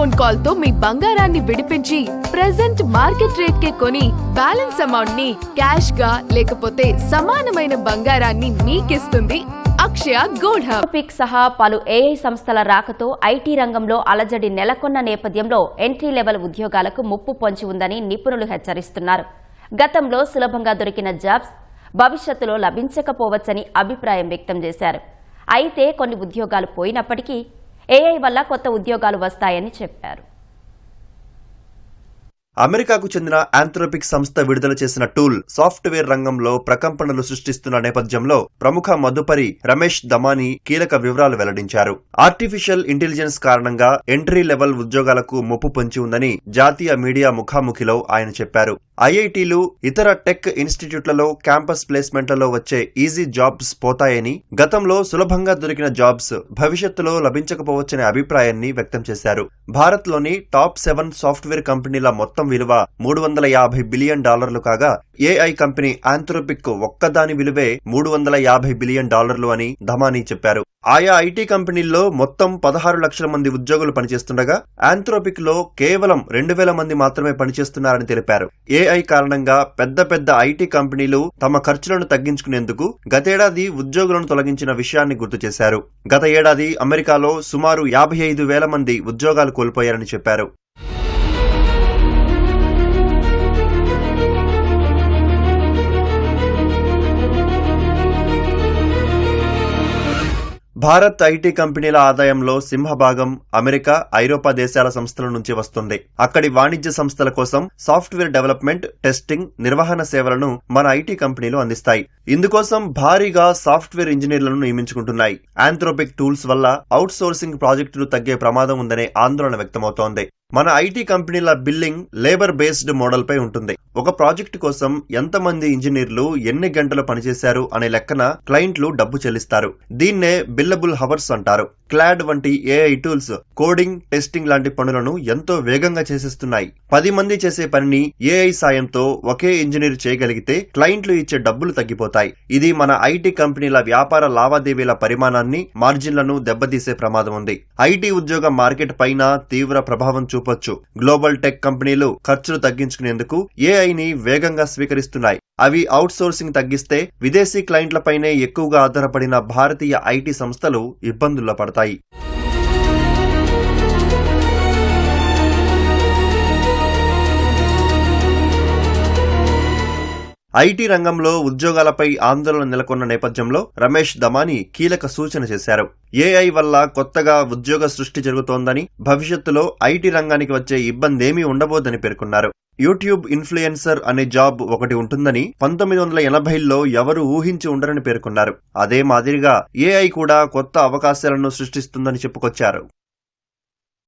Phone కాల్తో మీ బంగారాన్ని విడిపించి present market rate కే కొని బ్యాలెన్స్ అమౌంట్ని క్యాష్గా లేకపోతే సమానమైన బంగారాన్ని మీకిస్తుంది అక్షయ గోల్డ్ హబ్ పిక్ సహా పలు ఏఐ సంస్థల రాకతో ఐటీ రంగంలో అలజడి నెలకొన్న నేపథ్యంలో ఎంట్రీ లెవెల్ ఉద్యోగాలకు ముప్పు పొంచి ఉందని నిపుణులు హెచ్చరిస్తున్నారు. గతంలో సులభంగా దొరికిన జాబ్స్ భవిష్యత్తులో లభించకపోవచ్చని అభిప్రాయం వ్యక్తం చేశారు. అయితే కొన్ని ఉద్యోగాలు పోయినప్పటికీ ఏఐ వల్ల కొత్త ఉద్యోగాలు వస్తాయని చెప్పారు. అమెరికాకు చెందిన ఆంథ్రోపిక్ సంస్థ విడుదల చేసిన టూల్ సాఫ్ట్వేర్ రంగంలో ప్రకంపనలు సృష్టిస్తున్న నేపథ్యంలో ప్రముఖ మదుపరి రమేష్ దమాని కీలక వివరాలు వెల్లడించారు. ఆర్టిఫిషియల్ ఇంటెలిజెన్స్ కారణంగా ఎంట్రీ లెవెల్ ఉద్యోగాలకు ముప్పు పొంచి ఉందని జాతీయ మీడియా ముఖాముఖిలో ఆయన చెప్పారు. ఐఐటీలు ఇతర టెక్ ఇన్స్టిట్యూట్లలో క్యాంపస్ ప్లేస్మెంట్లలో వచ్చే ఈజీ జాబ్స్ పోతాయని గతంలో సులభంగా దొరికిన జాబ్స్ భవిష్యత్తులో లభించకపోవచ్చనే అభిప్రాయాన్ని వ్యక్తం చేశారు. భారత్లోని టాప్ సెవెన్ సాఫ్ట్వేర్ కంపెనీల మొత్తం విలువ మూడు వందల యాభై బిలియన్ డాలర్లు కాగా ఏఐ కంపెనీ ఆంథ్రోపిక్ ఒక్కదాని విలువే మూడు వందల యాభై బిలియన్ డాలర్లు అని ధమానీ చెప్పారు. ఆయా ఐటీ కంపెనీల్లో మొత్తం పదహారు లక్షల మంది ఉద్యోగులు పనిచేస్తుండగా ఆంథ్రోపిక్లో కేవలం రెండు వేల మంది మాత్రమే పనిచేస్తున్నారని తెలిపారు. ఏఐ కారణంగా పెద్ద పెద్ద ఐటీ కంపెనీలు తమ ఖర్చులను తగ్గించుకునేందుకు గతేడాది ఉద్యోగులను తొలగించిన విషయాన్ని గుర్తు చేశారు. గత ఏడాది అమెరికాలో సుమారు యాభై ఐదు వేల మంది ఉద్యోగాలు కోల్పోయారని చెప్పారు. భారత్ ఐటీ కంపెనీల ఆదాయంలో సింహభాగం అమెరికా ఐరోపా దేశాల సంస్థల నుంచి వస్తుంది. అక్కడి వాణిజ్య సంస్థల కోసం సాఫ్ట్వేర్ డెవలప్మెంట్ టెస్టింగ్ నిర్వహణ సేవలను మన ఐటీ కంపెనీలు అందిస్తాయి. ఇందుకోసం భారీగా సాఫ్ట్వేర్ ఇంజనీర్లను నియమించుకుంటున్నాయి. ఆంథ్రోపిక్ టూల్స్ వల్ల అవుట్సోర్సింగ్ ప్రాజెక్టులు తగ్గే ప్రమాదం ఉందనే ఆందోళన వ్యక్తమవుతోంది. మన ఐటీ కంపెనీల బిల్లింగ్ లేబర్ బేస్డ్ మోడల్ పై ఉంటుంది. ఒక ప్రాజెక్ట్ కోసం ఎంతమంది ఇంజనీర్లు ఎన్ని గంటలు పనిచేశారు అనే లెక్కన క్లయింట్లు డబ్బు చెల్లిస్తారు. దీన్నే బిల్లబుల్ హవర్స్ అంటారు. క్లాడ్ వంటి ఏఐ టూల్స్ కోడింగ్ టెస్టింగ్ లాంటి పనులను ఎంతో వేగంగా చేసేస్తున్నాయి. పది మంది చేసే పనిని ఏఐ సాయంతో ఒకే ఇంజనీర్ చేయగలిగితే క్లయింట్లు ఇచ్చే డబ్బులు తగ్గిపోతాయి. ఇది మన ఐటీ కంపెనీల వ్యాపార లావాదేవీల పరిమాణాన్ని మార్జిన్లను దెబ్బతీసే ప్రమాదం ఉంది. ఐటీ ఉద్యోగ మార్కెట్ పైన తీవ్ర ప్రభావం చూపొచ్చు. గ్లోబల్ టెక్ కంపెనీలు ఖర్చులు తగ్గించుకునేందుకు ఏఐని వేగంగా స్వీకరిస్తున్నాయి. అవి అవుట్ సోర్సింగ్ తగ్గిస్తే విదేశీ క్లయింట్లపైనే ఎక్కువగా ఆధారపడిన భారతీయ ఐటీ సంస్థలు ఇబ్బందుల్లో పడతాయి. ఐటీ రంగంలో ఉద్యోగాలపై ఆందోళన నెలకొన్న నేపథ్యంలో రమేష్ దమాని కీలక సూచన చేశారు. ఏఐ వల్ల కొత్తగా ఉద్యోగ సృష్టి జరుగుతోందని భవిష్యత్తులో ఐటీ రంగానికి వచ్చే ఇబ్బందేమీ ఉండబోదని పేర్కొన్నారు. యూట్యూబ్ ఇన్ఫ్లుయెన్సర్ అనే జాబ్ ఒకటి ఉంటుందని పంతొమ్మిది వందల ఎనభైల్లో ఎవరు ఊహించి ఉండరని పేర్కొన్నారు. అదే మాదిరిగా ఏఐ కూడా కొత్త అవకాశాలను సృష్టిస్తుందని చెప్పుకొచ్చారు.